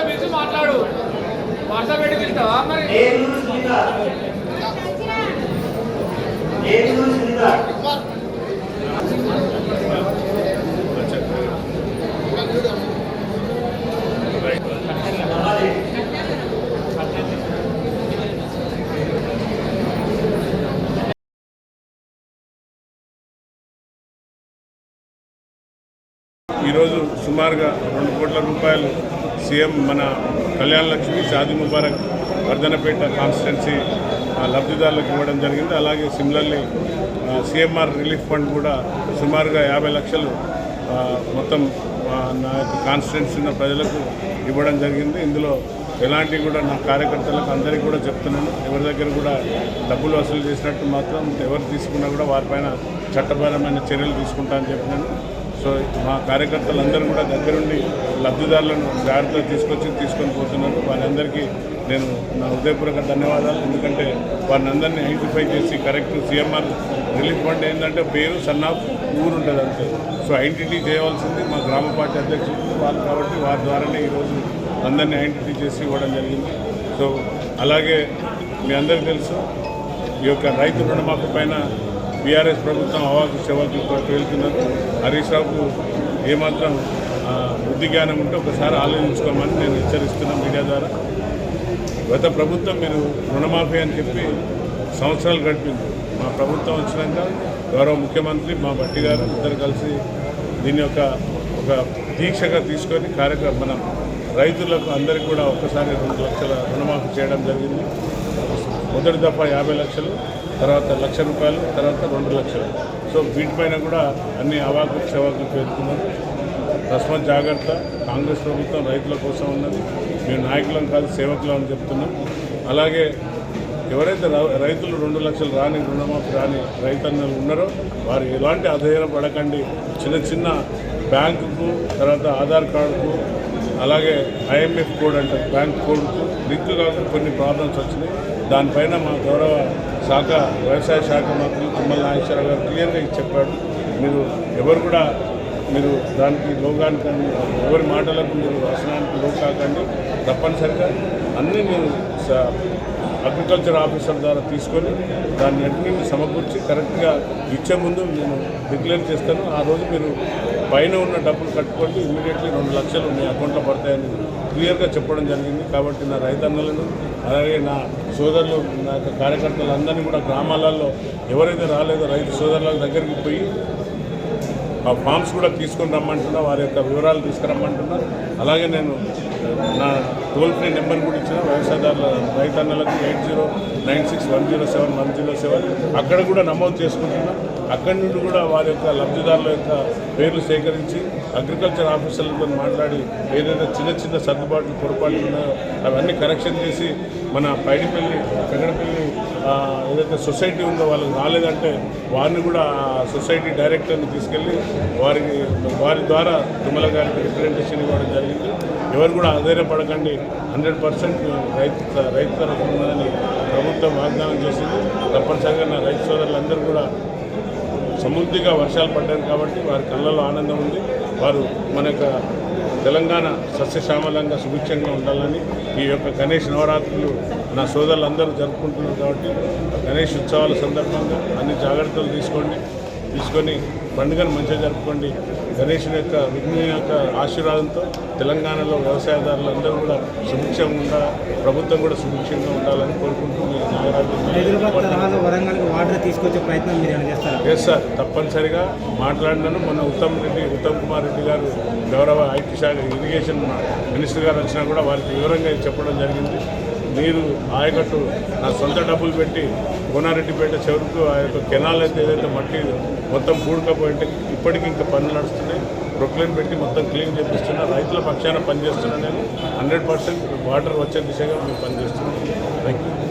పిలిచి మాట్లాడు. వాట్సాప్ పెట్టి పిలుస్తావా మరి? ఈరోజు సుమారుగా రెండు కోట్ల రూపాయలు సీఎం మన కళ్యాణ లక్ష్మి షాదీ ముబారక్ వర్ధనపేట కాన్స్టిట్యున్సీ లబ్ధిదారులకు ఇవ్వడం జరిగింది. అలాగే సిమిలర్లీ సిఎంఆర్ రిలీఫ్ ఫండ్ కూడా సుమారుగా యాభై లక్షలు మొత్తం నా యొక్క కాన్స్టిట్యున్సీ ఉన్న ప్రజలకు ఇవ్వడం జరిగింది. ఇందులో ఎలాంటి కూడా నా కార్యకర్తలకు అందరికీ కూడా చెప్తున్నాను. ఎవరి దగ్గర కూడా డబ్బులు వసూలు చేసినట్టు మాత్రం ఎవరు తీసుకున్నా కూడా వారిపైన చట్టపరమైన చర్యలు తీసుకుంటా అని చెప్పినాను. సో మా కార్యకర్తలందరూ కూడా దగ్గరుండి లబ్ధిదారులను జాగ్రత్తగా తీసుకొచ్చి తీసుకొని పోతున్నారు. వారందరికీ నేను నా హృదయపూర్వక ధన్యవాదాలు. ఎందుకంటే వారిని అందరినీ ఐడెంటిఫై చేసి కరెక్ట్ సీఎంఆర్ రిలీఫ్ ఫండ్ ఏంటంటే పేరు సన్ ఆఫ్ ఊరు ఉంటుంది అంతే. సో ఐడెంటిటీ చేయవలసింది మా గ్రామ పార్టీ అధ్యక్షులు వాళ్ళు కాబట్టి వారి ద్వారానే ఈరోజు అందరినీ ఐడెంటిటీ చేసి ఇవ్వడం జరిగింది. సో అలాగే మీ అందరికీ తెలుసు ఈ యొక్క రైతు రుణమాఫీ పైన బీఆర్ఎస్ ప్రభుత్వం అవాకు చెవాకులతో వెళ్తున్నారు. హరీష్ రావుకు ఏమాత్రం బుద్ధి జ్ఞానం ఉంటే ఒకసారి ఆలోచించుకోమని నేను హెచ్చరిస్తున్నా మీడియా ద్వారా. గత ప్రభుత్వం మీరు రుణమాఫీ అని చెప్పి సంవత్సరాలు గడిపింది. మా ప్రభుత్వం వచ్చినాక గౌరవ ముఖ్యమంత్రి మా బట్టి గారు ఇద్దరు కలిసి దీని యొక్క ఒక దీక్షగా తీసుకొని కార్యక్రమం మనం రైతులకు అందరికీ కూడా ఒక్కసారి రెండు లక్షల రుణమాఫీ చేయడం జరిగింది. మొదటి దఫా యాభై లక్షలు తర్వాత లక్ష రూపాయలు తర్వాత రెండు లక్షలు. సో వీటిపైన కూడా అన్ని అవాకు చవాకులు పేర్కొన్నారు తస్మత్ జాగ్రత్త. కాంగ్రెస్ ప్రభుత్వం రైతుల కోసం ఉన్నది. మేము నాయకులం కాదు సేవకులం అని చెప్తున్నాం. అలాగే ఎవరైతే రైతులు రెండు లక్షలు రాని రుణమాఫీ రాని రైతన్నలు ఉన్నారో వారు ఎలాంటి అధైర్యం పడకండి. చిన్న చిన్న బ్యాంకుకు తర్వాత ఆధార్ కార్డుకు అలాగే ఐఎంఎఫ్ కోడ్ అంటారు బ్యాంక్ కోడ్కు లింక్ కొన్ని ప్రాబ్లమ్స్ వచ్చినాయి. దానిపైన మా గౌరవ శాఖ వ్యవసాయ శాఖ మంత్రి తుమ్మల నాగేశ్వరరావు గారు క్లియర్గా చెప్పాడు మీరు ఎవరు కూడా మీరు దానికి లోగానికి ఎవరి మాటలకు మీరు వసనానికి లో కాకండి తప్పనిసరిగా అన్నీ మీరు అగ్రికల్చర్ ఆఫీసర్ ద్వారా తీసుకొని దాన్ని అన్నింటినీ సమకూర్చి కరెక్ట్గా ఇచ్చే ముందు నేను డిక్లేర్ చేస్తాను. ఆ రోజు మీరు పైన ఉన్న డబ్బులు కట్టుకోండి ఇమీడియట్లీ రెండు లక్షలు మీ అకౌంట్లో పడతాయని క్లియర్గా చెప్పడం జరిగింది. కాబట్టి నా రైతన్నలను అలాగే నా సోదరులు నా యొక్క కార్యకర్తలందరినీ కూడా గ్రామాలలో ఎవరైతే రాలేదో రైతు సోదరుల దగ్గరికి పోయి ఆ ఫామ్స్ కూడా తీసుకొని రమ్మంటున్నా వారి యొక్క వివరాలు తీసుకురమ్మంటున్నా. అలాగే నేను నా టోల్ ఫ్రీ నెంబర్ కూడా ఇచ్చిన వ్యవసాయదారుల రైతన్నలకు eight zero nine six one zero seven one zero seven అక్కడ కూడా నమోదు చేసుకుంటున్నా. అక్కడి నుండి కూడా వారి యొక్క లబ్ధిదారుల యొక్క పేర్లు సేకరించి అగ్రికల్చర్ ఆఫీసర్లతో మాట్లాడి ఏదైతే చిన్న చిన్న సర్దుబాట్లు పొరపాట్లు ఉన్నాయో అవన్నీ కరెక్షన్ చేసి మన పైడిపల్లి పెగడపల్లి ఏదైతే సొసైటీ ఉందో వాళ్ళకి రాలేదంటే వారిని కూడా ఆ సొసైటీ డైరెక్టర్ని తీసుకెళ్ళి వారికి వారి ద్వారా తుమ్మల గారికి రిప్రజెంటేషన్ ఇవ్వడం జరిగింది. ఎవరు కూడా ఆధారపడకండి హండ్రెడ్ పర్సెంట్ రైతు రైతు తరఫున ఉన్నదని ప్రభుత్వం వాగ్దానం చేసింది. తప్పనిసరిగా నా రైతు సోదరులందరూ కూడా సమృద్ధిగా వర్షాలు పడ్డారు కాబట్టి వారి కళ్ళలో ఆనందం ఉంది. వారు మన యొక్క తెలంగాణ సస్యశ్యామలంగా సుభిక్షంగా ఉండాలని ఈ యొక్క గణేష్ నవరాత్రులు నా సోదరులందరూ జరుపుకుంటున్నారు కాబట్టి గణేష్ ఉత్సవాల సందర్భంగా అన్ని జాగ్రత్తలు తీసుకోండి. తీసుకొని పండుగను మంచిగా జరుపుకోండి. గణేషుని యొక్క విఘ్నుని యొక్క ఆశీర్వాదంతో తెలంగాణలో వ్యవసాయదారులందరూ కూడా సుభిక్షంగా ఉండాలి ప్రభుత్వం కూడా సుభిక్షంగా ఉండాలని కోరుకుంటూ తరహాలో వరంగల్కి వాటర్ తీసుకొచ్చే ప్రయత్నం మీరు ఏమైనా చేస్తారా? ఎస్ సార్ తప్పనిసరిగా మాట్లాడినాను. మొన్న ఉత్తమ్ రెడ్డి ఉత్తమ్ కుమార్ రెడ్డి గారు గౌరవ ఐటీ శాఖ ఇరిగేషన్ మినిస్టర్ గారు వచ్చినా కూడా వారికి వివరంగా చెప్పడం జరిగింది. మీరు ఆయకట్టు నా సొంత డబ్బులు పెట్టి కోనారెడ్డిపేట చెరుకు ఆ యొక్క కెనాల్ అయితే ఏదైతే మట్టి మొత్తం పూడకపోయింటే ఇప్పటికీ ఇంకా పనులు నడుస్తున్నాయి. ప్రొక్లైన్ పెట్టి మొత్తం క్లీన్ చేపిస్తున్నా. రైతుల పక్షాన పనిచేస్తున్నా నేను. హండ్రెడ్ పర్సెంట్ వాటర్ వచ్చే దిశగా మేము పనిచేస్తున్నాం. Thank you